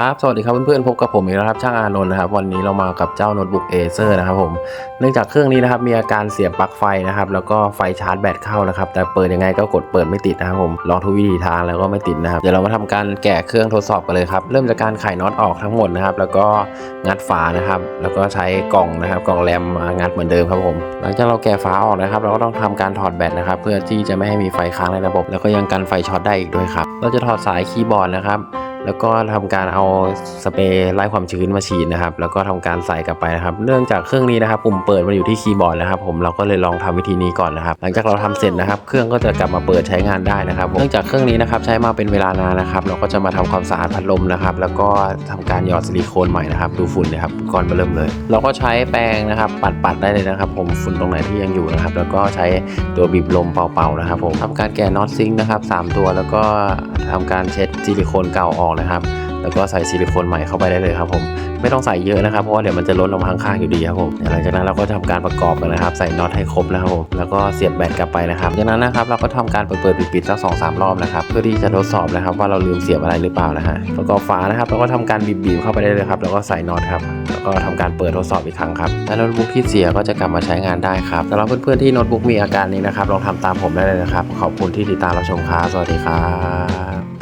ครับ สวัสดีครับเพื่อนๆ พบกับผมอีกแล้วครับ ช่างอานนท์นะครับ วันนี้เรามากับเจ้าโน้ตบุ๊กเอเซอร์นะครับผม เนื่องจากเครื่องนี้นะครับ มีอาการเสียบปลั๊กไฟนะครับ แล้วก็ไฟชาร์จแบตเข้านะครับ แต่เปิดยังไงก็กดเปิดไม่ติดนะครับผม ลองทุกวิธีทางแล้วก็ไม่ติดนะครับ เดี๋ยวเรามาทำการแกะเครื่องทดสอบกันเลยครับ เริ่มจากการไขน็อตออกทั้งหมดนะครับ แล้วก็งัดฝานะครับ แล้วก็ใช้กล่องนะครับ กล่องแรมมางัดเหมือนเดิมครับผม หลังจากเราแกะฝาออกนะครับ เราก็ต้องทำการถอดแบตนะครับ เพื่อที่จะไม่ให้มีไฟค้างในระบบ แล้วก็ยังกันไฟช็อตได้อีกด้วยครับ เราจะถอดสายคีย์บอร์ดนะครับ แล้วก็ทำการเอาสเปรย์ไล่ความชื้นมาฉีดนะครับ แล้วก็ทำการใส่กลับไปนะครับ เนื่องจากเครื่องนี้นะครับปุ่มเปิดมันอยู่ที่คีย์บอร์ดนะครับ ผมเราก็เลยลองทำวิธีนี้ก่อนนะครับ หลังจากเราทำเสร็จนะครับ เครื่องก็จะกลับมาเปิดใช้งานได้นะครับเนื่องจากเครื่องนี้นะครับใช้มาเป็นเวลานานนะครับ เราก็จะมาทำความสะอาดพัดลมนะครับ แล้วก็ทำการหยอดซิลิโคนใหม่นะครับ ดูฝุ่นนะครับก่อนมาเริ่มเลย เราก็ใช้แปรงนะครับ ปัดๆได้เลยนะครับ ผมฝุ่นตรงไหนที่ยังอยู่นะครับ แล้วก็ใช้ตัวบีบลมเป่าๆนะครับ ผมทำการแกะน็อตซิงค์นะครับสามตัวแล้วก็ ทำการเช็ดซิลิโคนเก่าออกนะครับ แล้วก็ใส่ซิลิโคนใหม่เข้าไปได้เลยครับผมไม่ต้องใส่เยอะนะครับเพราะว่าเดี๋ยวมันจะล้นลงมาข้างๆอยู่ดีครับผมหลังจากนั้นเราก็ทำการประกอบกันนะครับ ใส่น็อตให้ครบนะครับผมแล้วก็เสียบแบตกลับไปนะครับจากนั้นนะครับเราก็ทำการเปิดๆปิดๆสักสองสามรอบนะครับเพื่อที่จะทดสอบนะครับว่าเราลืมเสียบอะไรหรือเปล่านะฮะประกอบฝานะครับเราก็ทำการบีบๆเข้าไปได้เลยครับแล้วก็ใส่น็อตครับ ก็ทำการเปิดทดสอบอีกครั้งครับและโน้ตบุ๊กที่เสียก็จะกลับมาใช้งานได้ครับสำหรับเพื่อนๆที่โน้ตบุ๊กมีอาการนี้นะครับลองทำตามผมได้เลยนะครับ ขอบคุณที่ติดตามรับชมครับสวัสดีครับ